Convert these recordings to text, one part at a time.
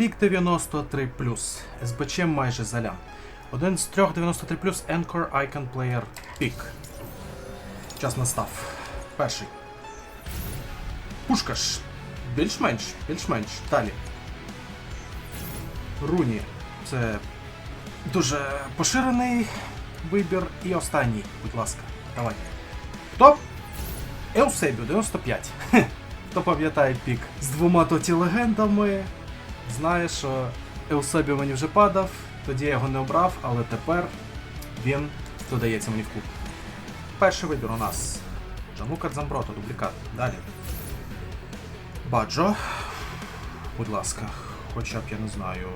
Пік 93 СБЧ майже заля. Один з трьох 93 Anchor Icon Player Пік. Час настав. Перший. Пушкаш. Більш-менш, більш-менш. Далі. Руні. Це дуже поширений вибір. І останній, будь ласка. Давай. Хто? Еусебіо 95. Хе. Хто пам'ятає пік з двома тоті легендами, знає, що Еусебіо мені вже падав, тоді я його не обрав, але тепер він додається мені в клуб. Перший вибір у нас Джанлука Дзамброто, дублікат. Далі. Баджо. Будь ласка, хоча б я не знаю.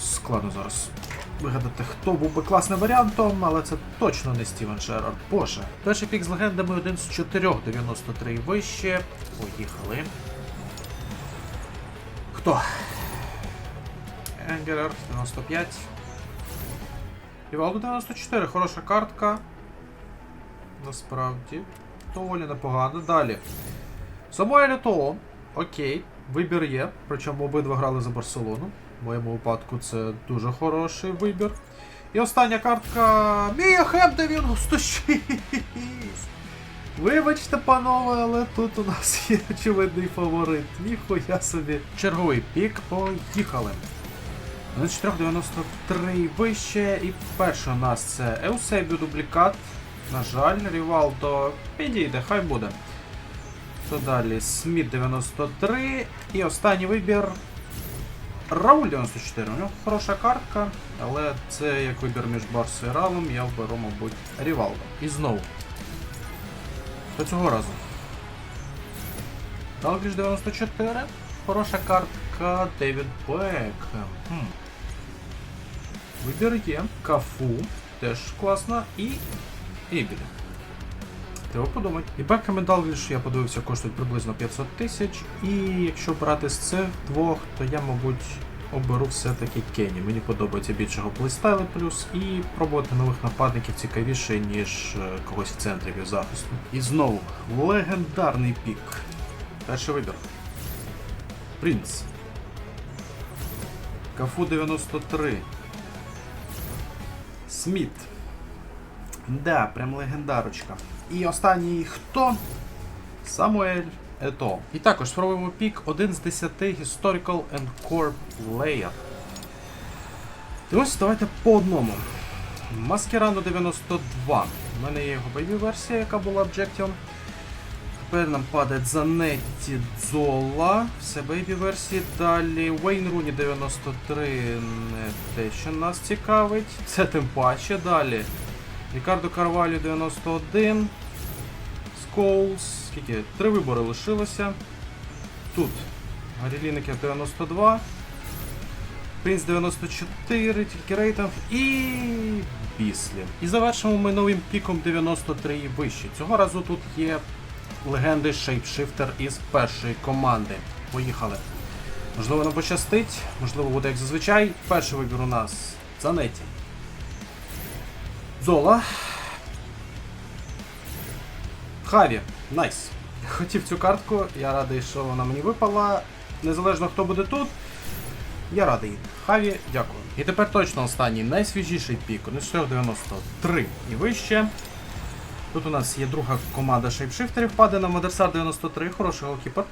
Складно зараз вигадати, хто був би класним варіантом, але це точно не Стівен Джерард. Боже. Перший пік з легендами один з 4, 93 вище. Поїхали. Хто? Енгерер 95. Івалду 94, хороша картка. Насправді. Доволі непогано. Далі. Самуель Етоо. Окей. Вибір є. Причому обидва грали за Барселону. В моєму випадку це дуже хороший вибір. І остання картка. Мія Хеп 96. Вибачте, панове, але тут у нас є очевидний фаворит. Ніхуя собі. Черговий пік. Поїхали. 94-93 вище. І перший у нас це Еусебіо дублікат. На жаль, Рівалдо підійде, хай буде. Що далі? Сміт 93. І останній вибір. Рауль 94. У нього хороша картка, але це як вибір між Барсою і Ралом, я вберу, мабуть, Рівалдо. І знову. До цього разу. Далгріш 94. Хороша картка Девід. Хм. Вибір є. Кафу. Теж класна. І Ейбілі. Треба подумати. І Бекхем і я подивився, коштують приблизно 500 тисяч. І якщо брати з цих двох, то я, мабуть, оберу все-таки Кені. Мені подобається більше його плейстайли плюс і пробувати нових нападників цікавіше, ніж е, когось в центрі від захисту. І знову легендарний пік. Перший вибір. Принц. Кафу 93. Сміт. Да, прям легендарочка. І останній хто? Самуель Ето. І також спробуємо пік 1 з 10 Historical and Core Player. І ось давайте по одному. Маскерано 92. У мене є його бойові версія, яка була Objection. Тепер нам падає Занетті Дзола. Все бейбі версії. Далі Вейн Руні 93. Не те, що нас цікавить. Це тим паче. Далі. Рікардо Карвалю 91. Скоулс. Скільки? Три вибори лишилося. Тут Гаріліників 92. Принц 94, тільки рейтинг і Біслі. І завершимо ми новим піком 93 і вище. Цього разу тут є легенди Shapeshifter із першої команди. Поїхали. Можливо, нам пощастить, можливо, буде як зазвичай. Перший вибір у нас Занеті. Зола. Хаві. Найс. Хотів цю картку, я радий, що вона мені випала. Незалежно хто буде тут. Я радий. Хаві, дякую. І тепер точно останній найсвіжіший пік. 9493 і вище. Тут у нас є друга команда шейпшифтерів, падає на Мадерсар 93, хороший голкіпер.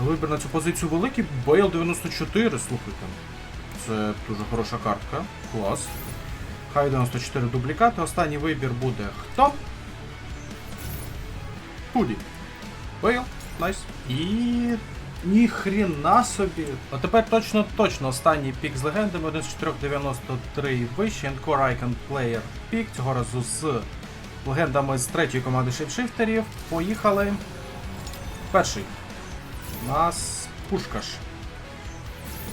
Вибір на цю позицію великий. Бейл 94, слухайте. Це дуже хороша картка. Клас. Хай 94 дублікати. Останній вибір буде хто? Пуді. Бейл. Найс. І. Ніхрена собі. А тепер точно точно останній пік з легендами 1 з 493 і вище. Encore Icon Player пік. Цього разу з легендами з третьої команди шейпшифтерів. Поїхали. Перший. У нас Пушкаш.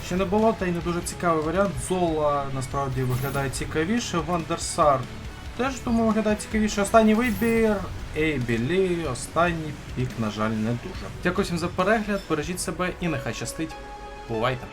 Ще не було, та й не дуже цікавий варіант. Зола насправді виглядає цікавіше. Вандерсар теж думаю виглядає цікавіше. Останній вибір. Ейбілі, останній пік, на жаль, не дуже. Дякую всім за перегляд, бережіть себе і нехай щастить. Бувайте!